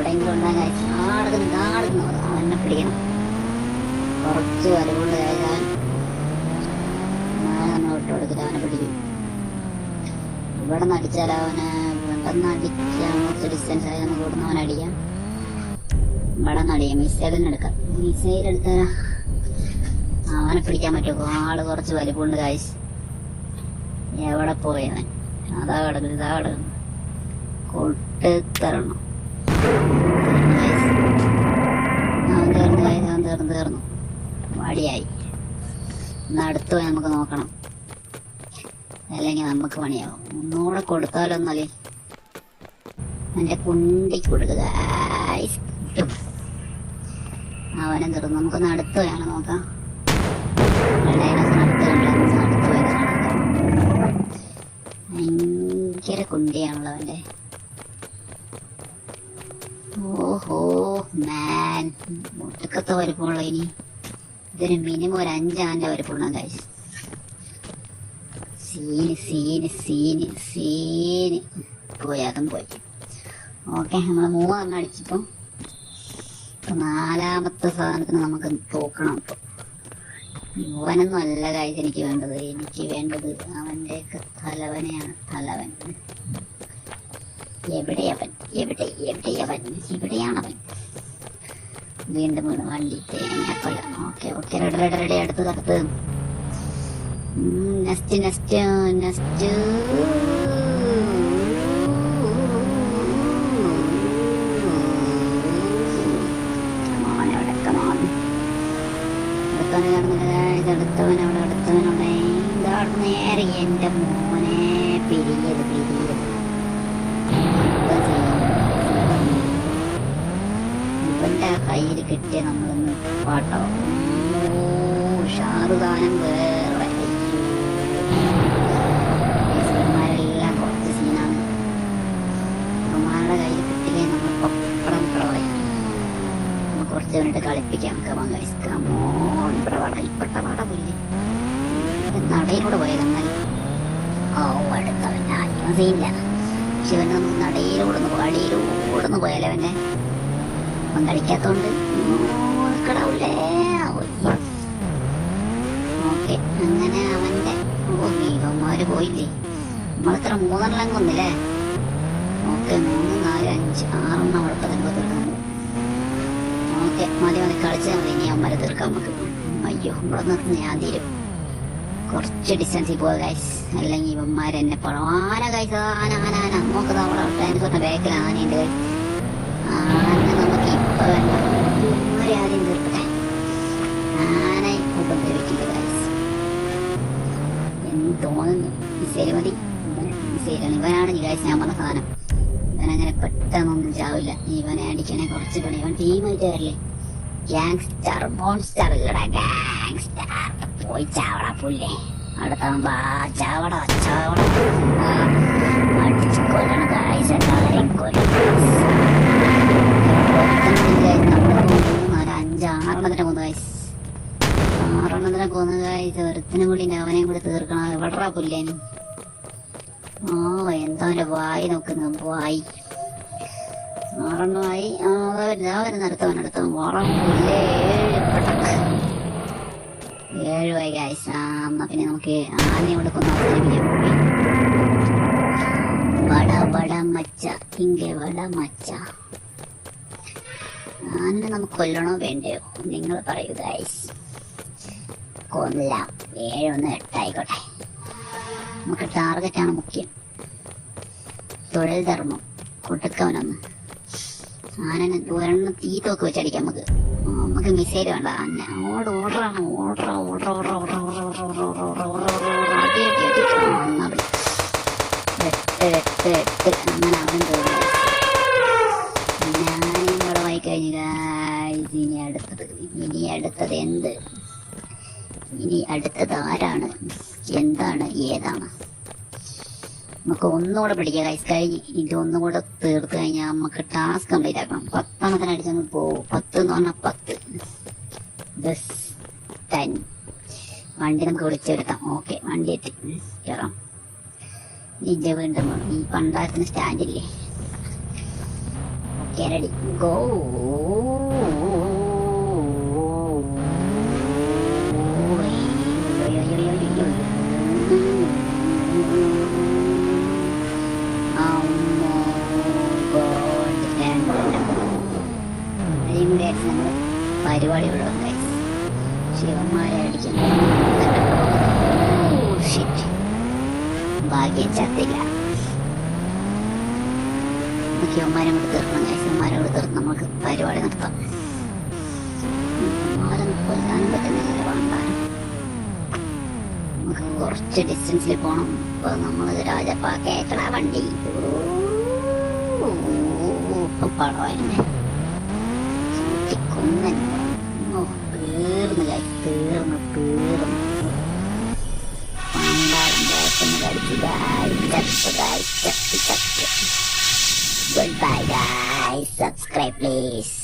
എവിടെയെങ്കിലും നാടകം ആടുന്നു അവനെ പിടിക്കണം. കുറച്ച് വരവുകൊണ്ട് കഴിയാൻ നമ്മൾ വിട്ടു കൊടുക്കില്ല അവനെ പിടിക്കും. ഇവിടെ നിന്ന് അടിച്ചാൽ അവനെ കുറച്ച് ഡിസ്റ്റൻസ് ആയി നമുക്ക് അവനെ അടിക്കാം. ഇവിടെ നിന്ന് അടിക്കാം മിസൈലിന് എടുക്കാം. മിസൈൽ അവനെ പിടിക്കാൻ പറ്റുമോ ആൾ കുറച്ച് വലിപ്പമുണ്ട് കാശ് എവിടെ പോയവൻ അതാ കിടക്കുന്നു ഇതാ കിടക്കുന്നു കൊട്ട് തരണം. തീർന്നു തീർന്നു തീർന്നു മടിയായി നടത്തു നമുക്ക് നോക്കണം. അല്ലെങ്കിൽ നമുക്ക് പണിയാവും. ഒന്നുകൂടെ കൊടുത്താലൊന്നല്ലേ. എന്റെ കുണ്ടി കൊടുക്കുക അവനും തീർന്നു. നമുക്ക് നടത്തുകയാണ് നോക്കാം. ഭയങ്കര കുണ്ടിയാണല്ലോ അവന്റെ. ഓഹോ മാൻ ഒട്ടുക്കത്തെ വലുപ്പമുള്ള ഇനി. ഇതൊരു മിനിമം ഒരു അഞ്ചാന്റെ വലുപ്പമുള്ള guys scene scene scene scene. പോയി അതും പോയി. ഓക്കെ നമ്മൾ മൂന്നെണ്ണം അടിച്ചപ്പോ ഇപ്പൊ നാലാമത്തെ സാധനത്തിന് നമുക്ക് തോക്കണം ഇപ്പൊ. യുവനൊന്നും അല്ല കാര്യം എനിക്ക് വേണ്ടത്. എനിക്ക് വേണ്ടത് അവന്റെ തലവനെയാണ് തലവൻ. എവിടെയവൻ എവിടെ? എവിടെയവൻ എവിടെയാണവൻ വീണ്ടും വീണ് വള്ളി തേങ്ങാക്കൊല okay okay. Red red red. അടുത്തത് അടുത്ത് നെസ്റ്റ് നെസ്റ്റ് നെസ്റ്റ് അടുത്തവൻ അവിടെ അടുത്തവൻ അവിടെ. ഇതാണ് നേരെ എന്റെ മോനെ പിരിയരുത്. കയ്യിൽ കിട്ടിയ നമ്മളൊന്ന് പാട്ടോ. ഷാറുഖാനം വേറെ. സിനിമയിലെല്ലാം കുറച്ച് സീനാണ്. കുമാരുടെ കയ്യിൽ കിട്ടില്ലേ നമ്മൾ പപ്പടം പ്രളയം നമുക്ക് കുറച്ച് വേണ്ടിട്ട് കളിപ്പിക്കാം. കമാൻ ഗൈസ് മോൺ പ്രവാട ഇപ്പട്ട പാട പുല്ലേ. നടയിലൂടെ പോയത് ഓ അടുത്തവൻ സീനില്ല. പക്ഷെ അവനൊന്ന് നടയിലൂടെ ഒന്ന് വഴിയിലൂടെ ഒന്ന് പോയാലേ അവൻ കളിക്കാത്തോണ്ട് കടാവൂലേ ഓക്കെ അങ്ങനെ അവന്റെ ഓ ഇവന്മാര് പോയില്ലേ? നമ്മളിത്ര മൂന്നെണ്ണം കൊന്നില്ലേ ഓക്കെ മൂന്ന് നാല് അഞ്ച് ആറെണ്ണം അവിടെ തന്നെ തീർക്കുന്നു ഓക്കെ മതി മതി കളിച്ചാൽ മതി ഇനി അമ്മരെ തീർക്കാൻ നമുക്ക്. അയ്യോ ഇവിടെ നിർത്തി ഞാൻ തീരും. കുറച്ച് ഡിസ്റ്റൻസിൽ പോവുക ഗൈസ് അല്ലെങ്കിൽ ഇവന്മാർ എന്നെ പണം ആന ഗൈസ് ആന ആന. ആന നോക്കുന്നത് അവിടെ ഡൈനോസറിന്റെ ബാക്കിൽ ആനയുണ്ട് guys. ആന ഇവന്മാരെ ആദ്യം തീർക്കട്ടെ ആന ഉപദ്രവിക്കില്ല ഗൈസ് എന്ന് തോന്നുന്നു. മിസൈൽ മതി. മിസൈലാണ് ഇവനാണ് ഗൈസ് ഞാൻ പറഞ്ഞ സാധനം. ഇവനങ്ങനെ പെട്ടെന്നൊന്നും ചാവില്ല. ഇവനെ അടിക്കണേ കുറച്ച് പണി. ഇവൻ ടീമായിട്ട് വരില്ലേ? ഗ്യാങ്സ്റ്റർ മോൺസ്റ്റർ ഗ്യാങ്സ്റ്റർ പോയി ചാവട പുല്ലേ അടുത്താകുമ്പോ ആ ചാവട ചാവട. ഒരുത്തിനും കൂടി അവനെയും കൂടി തീർക്കണം. എവിടാ പുല്ലേനും ഓ എന്താ അവന്റെ വായി നോക്കുന്നു വായി. ആറെണ്ണമായി ആ വരുന്ന പുല്ലേ ഏഴ് ഏഴുമായി ഗായ്സ് ആ എന്നാ പിന്നെ നമുക്ക് ആനയെ കൊടുക്കുന്ന അവസാനിപ്പിക്കാം. വട വട മച്ച. ഇങ്ക വട മച്ച. ആന നമുക്ക് കൊല്ലണോ വേണ്ടയോ? നിങ്ങൾ പറയൂ ഗായ്സ് കൊല്ലാം ഏഴൊന്ന് എട്ടായിക്കോട്ടെ നമുക്ക് ടാർഗറ്റാണ് മുഖ്യം തൊഴിൽ ധർമ്മം കൊടുക്കവനൊന്ന് ആനനെ ഒരെണ്ണം തീ തോക്ക് വെച്ചടിക്കാം നമുക്ക് നമുക്ക് മിസൈൽ വേണ്ട ഓട് എന്നാ പിടി. എട്ട് എട്ട് അങ്ങനെ അവനും തോന്നുന്നു ഞാനും വായി കഴിഞ്ഞു. ഇനി അടുത്തത് ഇനി അടുത്തത് എന്ത് ഇനി അടുത്തത് ആരാണ്? എന്താണ് ഏതാണ്? നമുക്ക് ഒന്നുകൂടെ പിടിക്കാം കൈസ് കഴിഞ്ഞ് ഇത് ഒന്നുകൂടെ തീർത്ത് കഴിഞ്ഞാൽ നമുക്ക് ടാസ്ക് കംപ്ലീറ്റ് ആക്കണം. പത്തെണ്ണത്തിന് അടിച്ചങ്ങ് പോകും പത്ത് എന്ന് പറഞ്ഞാൽ പത്ത്. ബസ് ടെൻ വണ്ടി നമുക്ക് വിളിച്ചെടുക്കാം. ഓക്കെ വണ്ടി എത്തി. കയറാം നിന്റെ വീണ്ടും വേണം. ഈ പണ്ടാരത്തിന് സ്റ്റാൻഡില്ലേ ഓക്കെ റെഡി ഗോ പരിപാടി ഉള്ളത് ശിവന്മാരെ അടിക്കുന്നു ഭാഗ്യം ചത്തില്ല യവന്മാരെ കൂടെ തീർക്കണം ഗൈസന്മാരെ കൂടെ തീർത്ത് നമുക്ക് പരിപാടി നടത്താം ആരും കൊല്ലാനും പറ്റുന്ന വേണ്ടാനും നമുക്ക് കുറച്ച് ഡിസ്റ്റൻസിൽ പോകണം ഇപ്പൊ നമ്മൾ രാജപ്പാ കേക്കണ വണ്ടി. ഇപ്പൊ പടം എന്നെ കുന്നൻ ഓ തീർന്നു തീർന്നു guys, subscribe please.